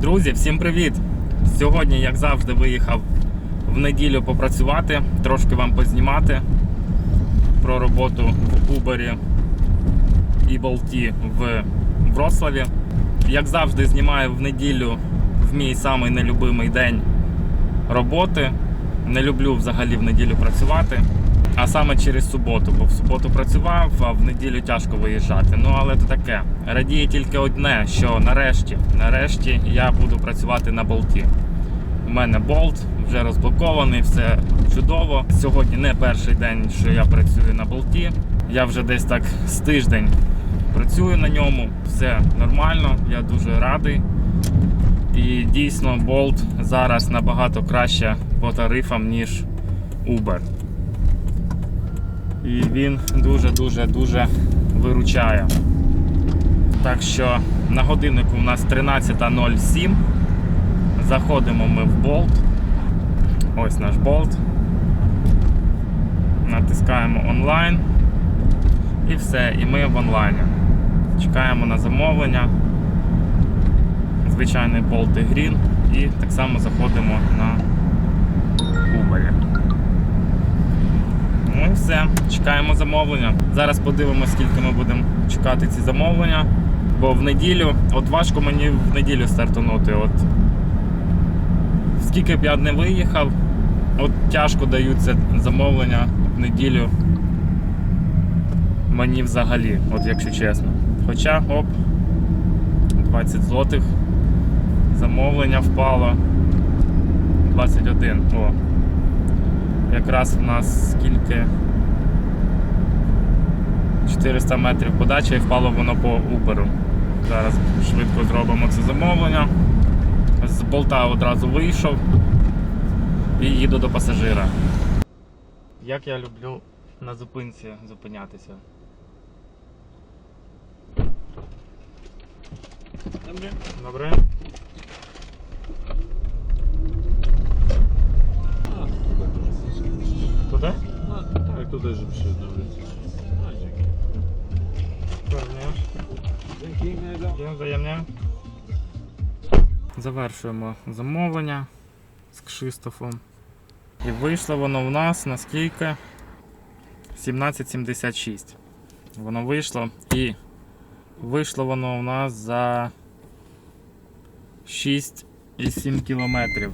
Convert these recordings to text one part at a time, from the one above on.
Друзі, всім привіт! Сьогодні, як завжди, виїхав в неділю попрацювати, трошки вам познімати про роботу в Uber і Болті в Вроцлаві. Як завжди, знімаю в неділю в мій самий нелюбимий день роботи. Не люблю взагалі в неділю працювати. А саме через суботу, бо в суботу працював, а в неділю тяжко виїжджати. Ну але то таке. Радіє тільки одне, що нарешті, нарешті я буду працювати на болті. У мене болт вже розблокований, все чудово. Сьогодні не перший день, що я працюю на болті. Я вже десь так з тиждень працюю на ньому, все нормально, я дуже радий. І дійсно болт зараз набагато краще по тарифам, ніж Uber. І він дуже-дуже дуже виручає. Так що на годиннику у нас 13.07. Заходимо ми в болт. Ось наш болт. Натискаємо онлайн. І все, і ми в онлайні. Чекаємо на замовлення. Звичайний болт і Green. І так само заходимо на чекаємо замовлення. Зараз подивимося, скільки ми будемо чекати ці замовлення. Бо в неділю, от важко мені в неділю стартанути. От скільки б я не виїхав, от тяжко даються замовлення в неділю. Мені взагалі, от якщо чесно. Хоча, оп, 20 злотих. Замовлення впало. 21. О, якраз у нас скільки 400 метрів подачі і впало воно по Uber. Зараз швидко зробимо це замовлення. З болта одразу вийшов і їду до пасажира. Як я люблю на зупинці зупинятися. Добре? A, tutaj może. Туди? No tak, tutaj Dzięki. Завершуємо замовлення з Кшистофом. І вийшло воно в нас на скільки? 17,76. Воно вийшло і вийшло воно у нас за 6,7 кілометрів.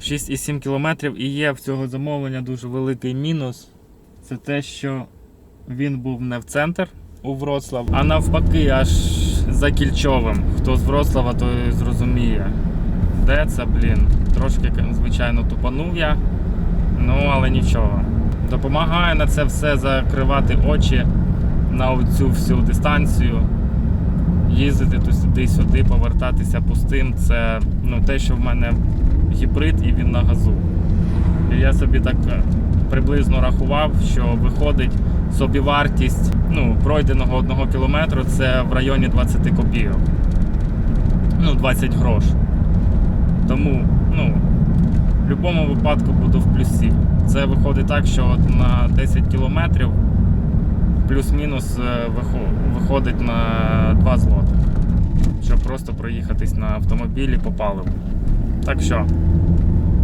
6,7 кілометрів і є в цього замовлення дуже великий мінус. Це те, що він був не в центр у Вроцлав, а навпаки, аж за Кільчовим. Хто з Вроцлава, той зрозуміє. Де це, блін? Трошки, звичайно, тупанув я. Ну, але нічого. Допомагає на це все закривати очі на цю всю дистанцію. Їздити туди-сюди, повертатися пустим. Це ну, те, що в мене гібрид і він на газу. І я собі так е, приблизно рахував, що виходить собівартість ну, пройденого одного кілометру це в районі 20 копійок. Ну, 20 грош. Тому, ну, в будь-якому випадку буду в плюсі. Це виходить так, що от на 10 кілометрів плюс-мінус е, виходить на 2 злоти. Щоб просто проїхатись на автомобілі по паливу. Так що,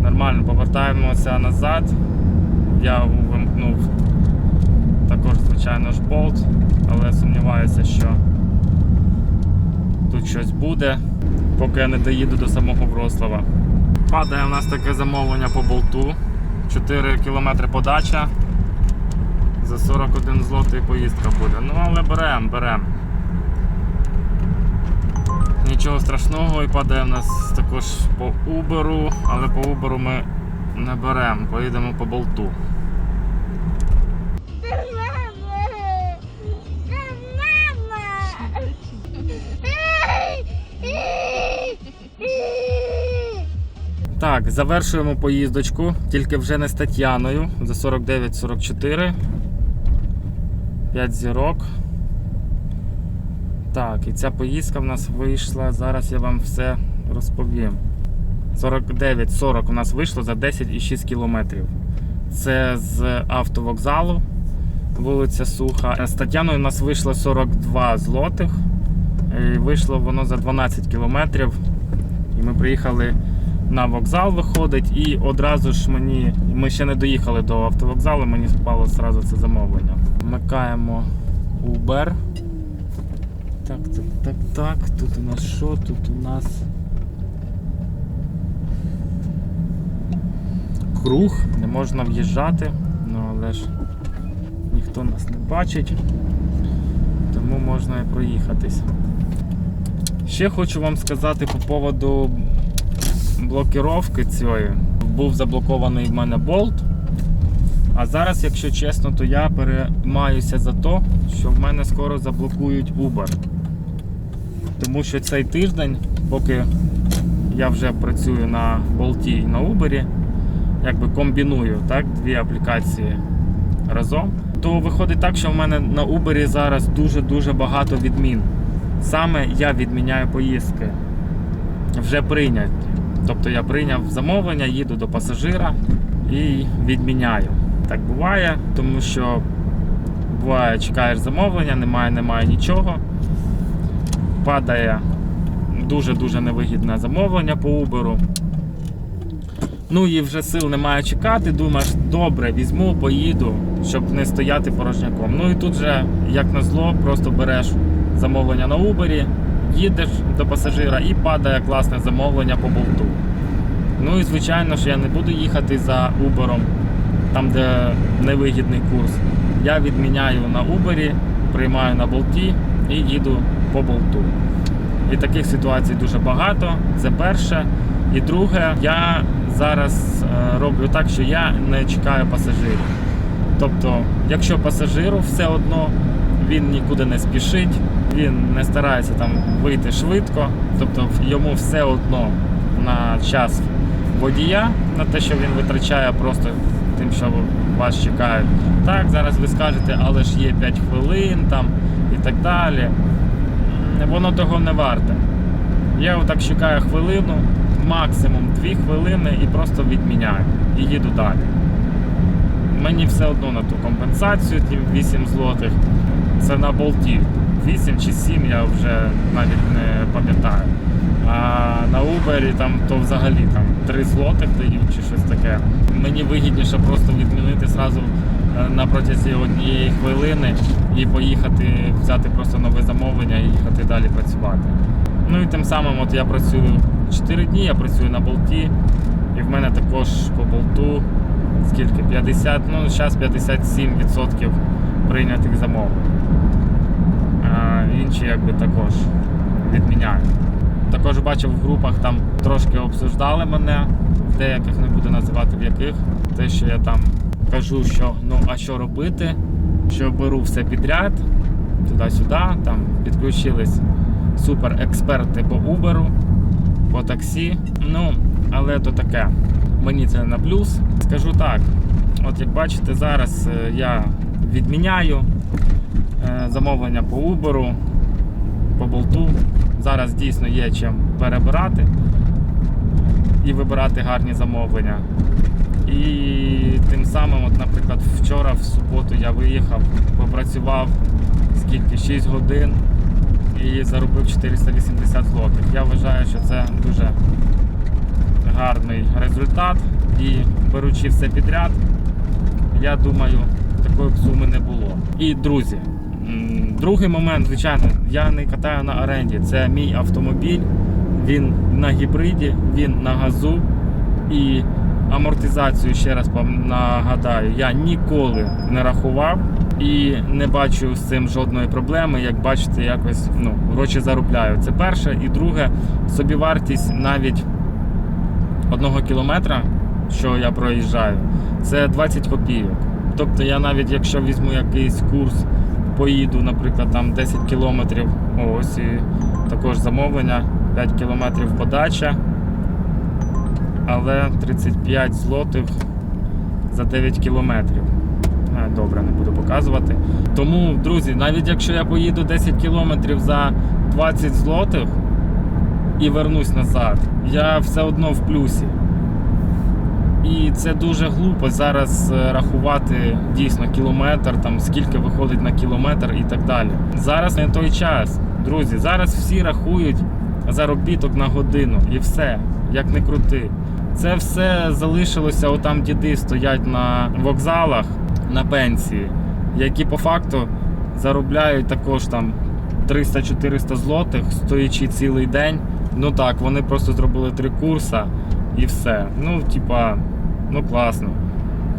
нормально, повертаємося назад. Я увімкнув також, звичайно ж, болт, але сумніваюся, що тут щось буде, поки я не доїду до самого Врослава. Падає у нас таке замовлення по болту. 4 км подача. За 41 злотий поїздка буде. Ну, але беремо, беремо. Нічого страшного і падає у нас також по Uber, але по Uber ми не беремо, поїдемо по болту. Так, завершуємо поїздочку, тільки вже не з Тетяною за 49-44. 5 зірок. Так, і ця поїздка в нас вийшла. Зараз я вам все розповім. 49-40 у нас вийшло за 10,6 кілометрів. Це з автовокзалу, вулиця Суха. З Тетяною у нас вийшло 42 злотих. І вийшло воно за 12 кілометрів. І ми приїхали на вокзал, виходить, і одразу ж мені. Ми ще не доїхали до автовокзалу, мені спало одразу це замовлення. Вмикаємо Uber. Так, так, так, так. Тут у нас що? Тут у нас. Круг, не можна в'їжджати, ну але ж ніхто нас не бачить, тому можна і проїхатись. Ще хочу вам сказати по поводу блокировки цієї. Був заблокований в мене болт. А зараз, якщо чесно, то я переймаюся за те, що в мене скоро заблокують Uber. Тому що цей тиждень, поки я вже працюю на болті і на Uber, якби комбіную так, дві аплікації разом, то виходить так, що в мене на Uber зараз дуже-дуже багато відмін. Саме я відміняю поїздки. Вже прийняті. Тобто я прийняв замовлення, їду до пасажира і відміняю. Так буває, тому що буває, чекаєш замовлення, немає, немає нічого. Падає дуже-дуже невигідне замовлення по Uber. Ну і вже сил немає чекати, думаєш, добре, візьму, поїду, щоб не стояти порожняком. Ну і тут же, як назло, просто береш замовлення на Uber, їдеш до пасажира і падає класне замовлення по болту. Ну і звичайно що я не буду їхати за Uber, там де невигідний курс. Я відміняю на Uber, приймаю на болті і їду по болту. І таких ситуацій дуже багато. Це перше. І друге, я зараз е, роблю так, що я не чекаю пасажирів. Тобто, якщо пасажиру все одно, він нікуди не спішить, він не старається там вийти швидко, тобто йому все одно на час водія, на те, що він витрачає просто тим, що вас чекають. Так, зараз ви скажете, але ж є 5 хвилин там і так далі. Воно того не варте. Я отак чекаю хвилину, максимум 2 хвилини і просто відміняю і їду далі. Мені все одно на ту компенсацію, ті 8 злотих. Це на болті. 8 чи 7 я вже навіть не пам'ятаю. А на Uber там то взагалі там 3 злотих дають чи щось таке. Мені вигідніше просто відмінити зразу е, на протязі однієї хвилини і поїхати, взяти просто нове замовлення і їхати далі працювати. Ну і тим самим от я працюю 4 дні, я працюю на болті, і в мене також по болту скільки? 50, ну зараз 57% прийнятих замовлень. А інші якби також відміняю. Також бачив в групах там трошки обсуждали мене, в деяких не буду називати в яких. Те, що я там кажу, що ну а що робити, що беру все підряд, туди-сюди, там підключились суперексперти по Uber, по таксі. Ну, але то таке. Мені це на плюс. Скажу так, от як бачите, зараз е, я відміняю е, замовлення по Uber, по болту. Зараз дійсно є чим перебирати і вибирати гарні замовлення. І тим самим, от, наприклад, вчора в суботу я виїхав, попрацював скільки 6 годин і заробив 480 злотих. Я вважаю, що це дуже гарний результат. І беручи все підряд, я думаю, такої б суми не було. І друзі, другий момент, звичайно, я не катаю на оренді. Це мій автомобіль, він на гібриді, він на газу. І амортизацію, ще раз нагадаю, я ніколи не рахував і не бачу з цим жодної проблеми. Як бачите, якось ну, гроші заробляю. Це перше. І друге, собівартість навіть одного кілометра, що я проїжджаю, це 20 копійок. Тобто я навіть якщо візьму якийсь курс, поїду, наприклад, там 10 кілометрів, ось і також замовлення, 5 кілометрів подача, але 35 злотих за 9 кілометрів. Е, Добре, не буду показувати. Тому, друзі, навіть якщо я поїду 10 кілометрів за 20 злотих і вернусь назад, я все одно в плюсі. І це дуже глупо зараз е, рахувати дійсно кілометр, там скільки виходить на кілометр і так далі. Зараз не той час. Друзі, зараз всі рахують заробіток на годину і все, як не крути. Це все залишилося, отам діди стоять на вокзалах на пенсії, які по факту заробляють також там 300-400 злотих, стоячи цілий день. Ну так, вони просто зробили три курси і все. Ну, типа, ну класно.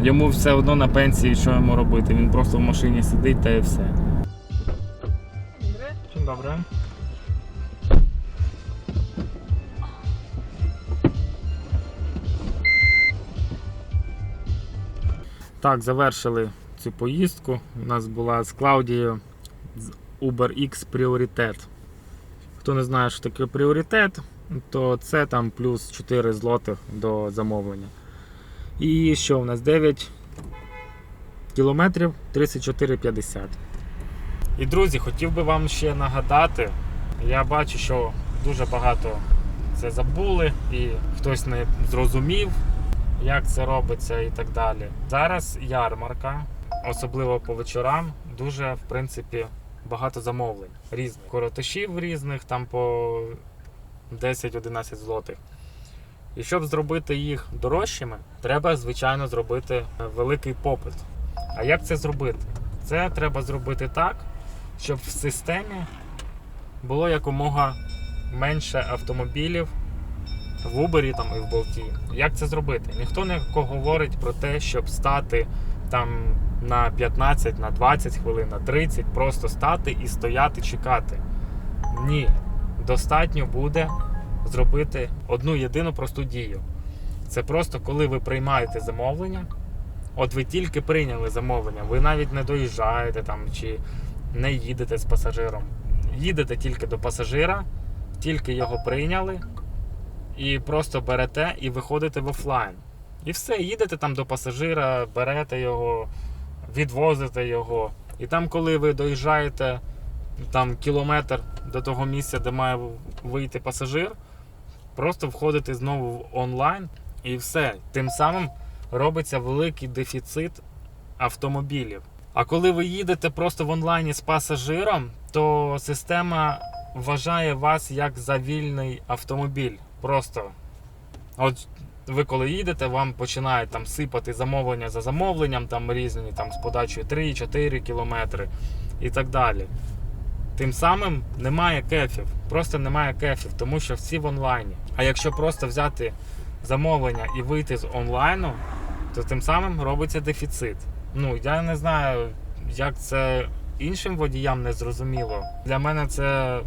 Йому все одно на пенсії, що йому робити. Він просто в машині сидить та і все. Dzień dobry. Так, завершили цю поїздку. У нас була з Клаудією з UberX пріоритет. Хто не знає, що таке пріоритет, то це там плюс 4 злотих до замовлення. І що у нас 9 кілометрів 34,50. І друзі, хотів би вам ще нагадати, я бачу, що дуже багато це забули і хтось не зрозумів, як це робиться і так далі. Зараз ярмарка, особливо по вечорам, дуже в принципі багато замовлень різних. Коротишів різних, там по 10-11 злотих. І щоб зробити їх дорожчими, треба, звичайно, зробити великий попит. А як це зробити? Це треба зробити так, щоб в системі було якомога менше автомобілів в Uber там, і в Болті. Як це зробити? Ніхто не говорить про те, щоб стати там на 15, на 20 хвилин, на 30, просто стати і стояти, чекати. Ні. Достатньо буде зробити одну єдину просту дію. Це просто коли ви приймаєте замовлення. От ви тільки прийняли замовлення, ви навіть не доїжджаєте там чи не їдете з пасажиром. Їдете тільки до пасажира, тільки його прийняли, і просто берете і виходите в офлайн. І все, їдете там до пасажира, берете його, відвозите його. І там, коли ви доїжджаєте там кілометр до того місця, де має вийти пасажир, просто входите знову в онлайн і все. Тим самим робиться великий дефіцит автомобілів. А коли ви їдете просто в онлайні з пасажиром, то система вважає вас як за вільний автомобіль. Просто от ви коли їдете, вам починають там сипати замовлення за замовленням, там різні там з подачею 3-4 кілометри і так далі. Тим самим немає кефів, просто немає кефів, тому що всі в онлайні. А якщо просто взяти замовлення і вийти з онлайну, то тим самим робиться дефіцит. Ну, я не знаю, як це іншим водіям не зрозуміло. Для мене це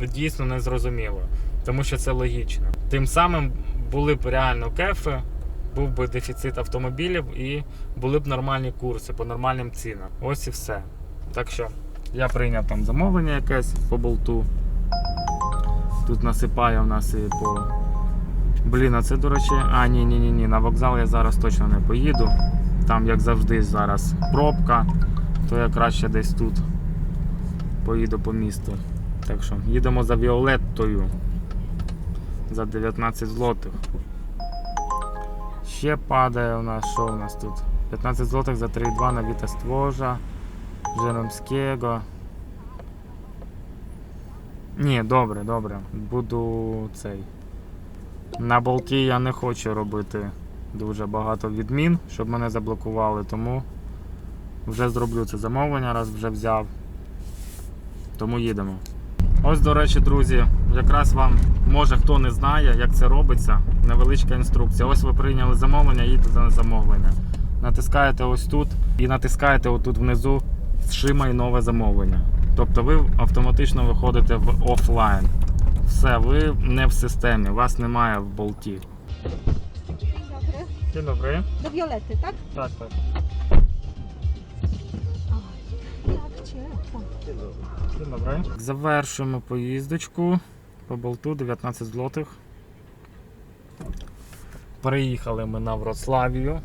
дійсно не зрозуміло, тому що це логічно. Тим самим були б реально кефи, був би дефіцит автомобілів і були б нормальні курси по нормальним цінам. Ось і все. Так що я прийняв там замовлення якесь по болту. Тут насипає в нас і по. Блін, а це, до речі, а ні, ні, ні, ні. На вокзал я зараз точно не поїду. Там, як завжди, зараз пробка, то я краще десь тут поїду по місту. Так що їдемо за Віолеттою за 19 злотих. Ще падає у нас, що у нас тут? 15 злотих за 3,2 на Вітаствожа, Жеремського. Ні, добре, добре. Буду цей. На болті я не хочу робити дуже багато відмін, щоб мене заблокували, тому вже зроблю це замовлення, раз вже взяв. Тому їдемо. Ось, до речі, друзі, якраз вам, може хто не знає, як це робиться, невеличка інструкція. Ось ви прийняли замовлення, їдете на замовлення. Натискаєте ось тут і натискаєте отут внизу «Зшимай нове замовлення. Тобто ви автоматично виходите в офлайн. Все, ви не в системі, вас немає в болті. Dzień dobry. Do Violetty, tak? Так, так. Jak ciepło. Dzień dobry. Завершуємо поїздочку по болту 19 злотих. Приїхали ми на Вроцлавію.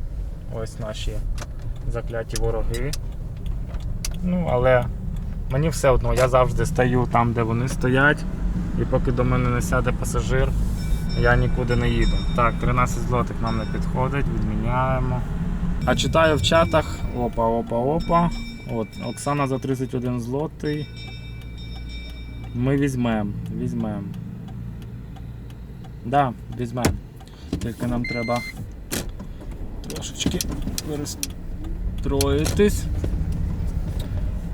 Ось наші закляті вороги. Ну, але мені все одно, я завжди стою там, де вони стоять. І поки до мене не сяде пасажир, я нікуди не їду. Так, 13 злотих нам не підходить, відміняємо. А читаю в чатах. Опа, опа, опа. От, Оксана за 31 злотий. Ми візьмемо, візьмемо. Да, візьмемо. Тільки нам треба трошечки перестроїтись.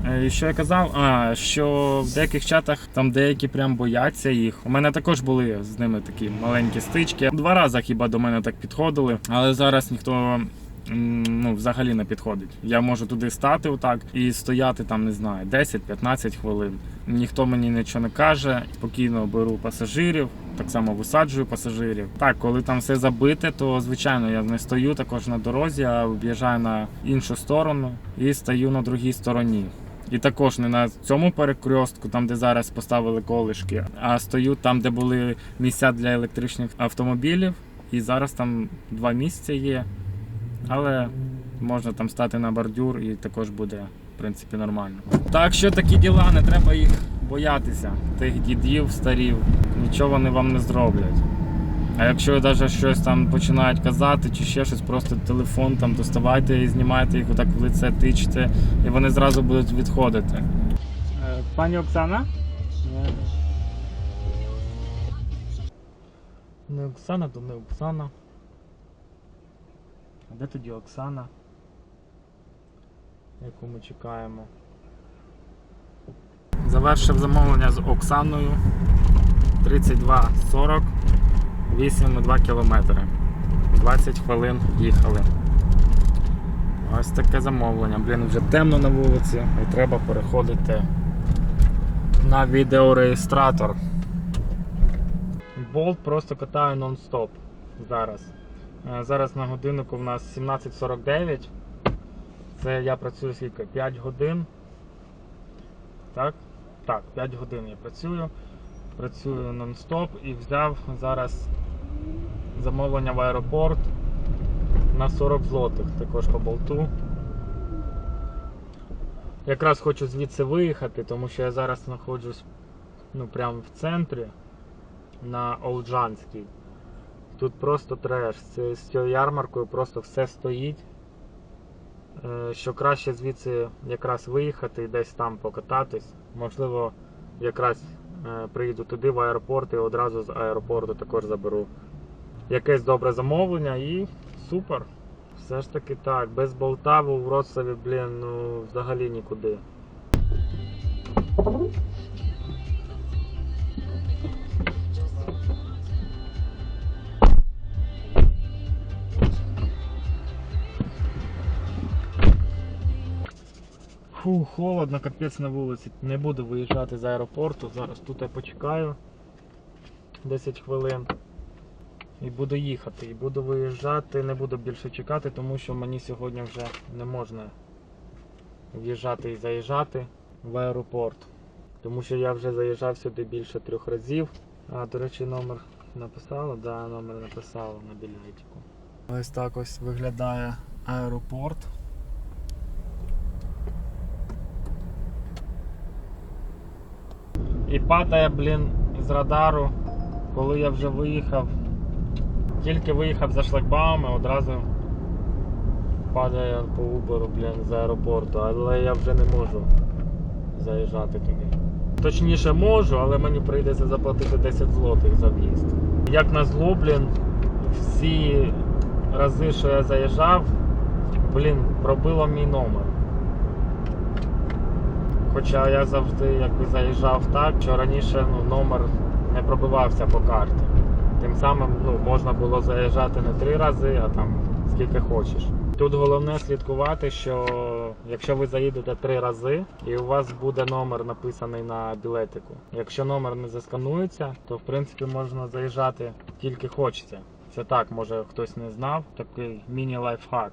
Е, і Що я казав? А, що в деяких чатах там деякі прям бояться їх. У мене також були з ними такі маленькі стички. Два рази хіба до мене так підходили, але зараз ніхто ну, взагалі не підходить. Я можу туди стати отак і стояти там, не знаю, 10-15 хвилин. Ніхто мені нічого не каже. Спокійно беру пасажирів, так само висаджую пасажирів. Так, коли там все забите, то звичайно я не стою також на дорозі, а в'їжджаю на іншу сторону і стою на другій стороні. І також не на цьому перекрестку, там де зараз поставили колишки, а стою там, де були місця для електричних автомобілів. І зараз там два місця є. Але можна там стати на бордюр і також буде, в принципі, нормально. Так що такі діла, не треба їх боятися. Тих дідів, старів, нічого вони вам не зроблять. А якщо навіть щось там починають казати чи ще щось, просто телефон там доставайте і знімайте їх отак в лице тичте, і вони зразу будуть відходити. Пані Оксана? Не Оксана, то не Оксана. А де тоді Оксана? Яку ми чекаємо? Завершив замовлення з Оксаною 32.40, 8,2 кілометри. 20 хвилин їхали. Ось таке замовлення. Блін, вже темно на вулиці і треба переходити на відеореєстратор. Болт просто катаю нон-стоп зараз. Е, Зараз на годиннику в нас 17.49. Це я працюю скільки? 5 годин. Так? Так, 5 годин я працюю. Працюю нон-стоп і взяв зараз замовлення в аеропорт на 40 злотих, також по болту. Якраз хочу звідси виїхати, тому що я зараз знаходжусь ну, прямо в центрі на Олджанській. Тут просто треш. З цією ярмаркою просто все стоїть. Е, Що краще звідси якраз виїхати і десь там покататись. Можливо, якраз е, приїду туди в аеропорт і одразу з аеропорту також заберу якесь добре замовлення і супер. Все ж таки так, без Болтаву в Вроцлаві, блін, ну взагалі нікуди. Фу, холодно, капець на вулиці. Не буду виїжджати з аеропорту. Зараз тут я почекаю 10 хвилин. І буду їхати. І буду виїжджати, не буду більше чекати, тому що мені сьогодні вже не можна в'їжджати і заїжджати в аеропорт. Тому що я вже заїжджав сюди більше трьох разів. А, до речі, номер написала? Да, номер написала на білетику. Ось так ось виглядає аеропорт. І падає, блін, з радару, коли я вже виїхав. Тільки виїхав за шлагбаумами, одразу падає по Uber, блін, з аеропорту, але я вже не можу заїжджати туди. Точніше можу, але мені прийдеться заплатити 10 злотих за в'їзд. Як на зло, блін, всі рази, що я заїжджав, блін, пробило мій номер. Хоча я завжди якби заїжджав так, що раніше ну, номер не пробивався по карті. Тим самим ну, можна було заїжджати не три рази, а там скільки хочеш. Тут головне слідкувати, що якщо ви заїдете три рази і у вас буде номер написаний на білетику. Якщо номер не засканується, то в принципі можна заїжджати тільки хочеться. Це так, може хтось не знав, такий міні-лайфхак.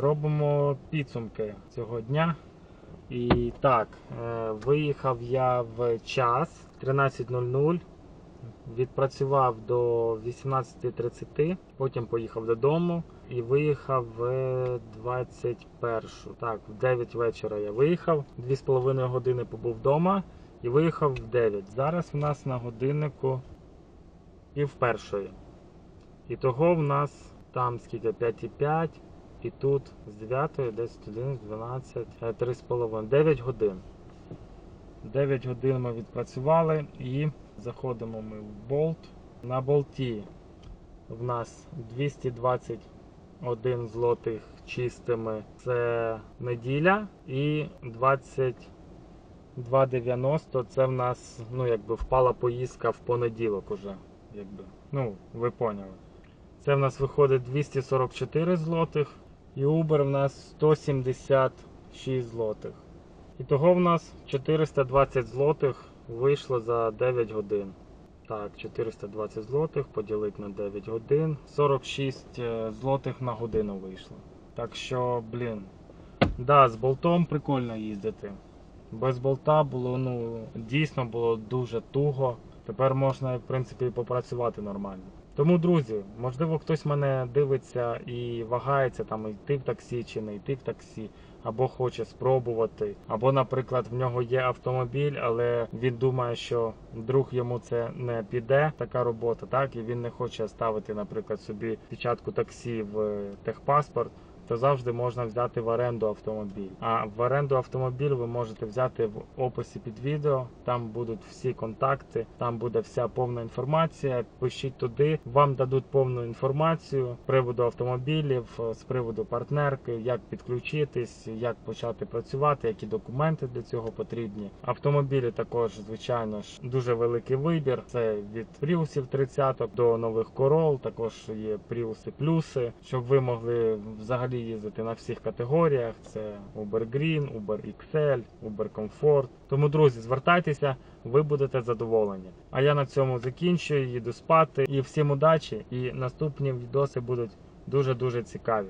Робимо підсумки цього дня. І так, е, виїхав я в час 13.00, відпрацював до 18.30, потім поїхав додому і виїхав в 21. Так, в 9 вечора я виїхав, 2,5 години побув вдома і виїхав в 9. Зараз в нас на годиннику пів першої. І того в нас там скільки 5,5, і тут з 9, 10, 11, 12, 3,5, 9 годин. 9 годин ми відпрацювали і заходимо ми в болт. На болті в нас 221 злотих чистими це неділя і 22,90 це в нас ну, якби впала поїздка в понеділок уже. Якби. Ну, ви поняли. Це в нас виходить 244 злотих і Uber в нас 176 злотих. І того в нас 420 злотих вийшло за 9 годин. Так, 420 злотих поділити на 9 годин. 46 е, злотих на годину вийшло. Так що, блін. Да, з болтом прикольно їздити. Без болта було, ну, дійсно було дуже туго. Тепер можна, в принципі, попрацювати нормально. Тому, друзі, можливо, хтось мене дивиться і вагається там йти в таксі чи не йти в таксі, або хоче спробувати, або, наприклад, в нього є автомобіль, але він думає, що друг йому це не піде, така робота, так і він не хоче ставити, наприклад, собі печатку таксі в техпаспорт. То завжди можна взяти в оренду автомобіль. А в оренду автомобіль ви можете взяти в описі під відео. Там будуть всі контакти, там буде вся повна інформація. Пишіть туди, вам дадуть повну інформацію з приводу автомобілів, з приводу партнерки, як підключитись, як почати працювати, які документи для цього потрібні. Автомобілі також, звичайно ж, дуже великий вибір. Це від Priusів 30 до нових Корол, також є Priuси плюси, щоб ви могли взагалі їздити на всіх категоріях. Це Uber Green, Uber XL, Uber Comfort. Тому, друзі, звертайтеся, ви будете задоволені. А я на цьому закінчую, їду спати. І всім удачі! І наступні відоси будуть дуже дуже цікаві.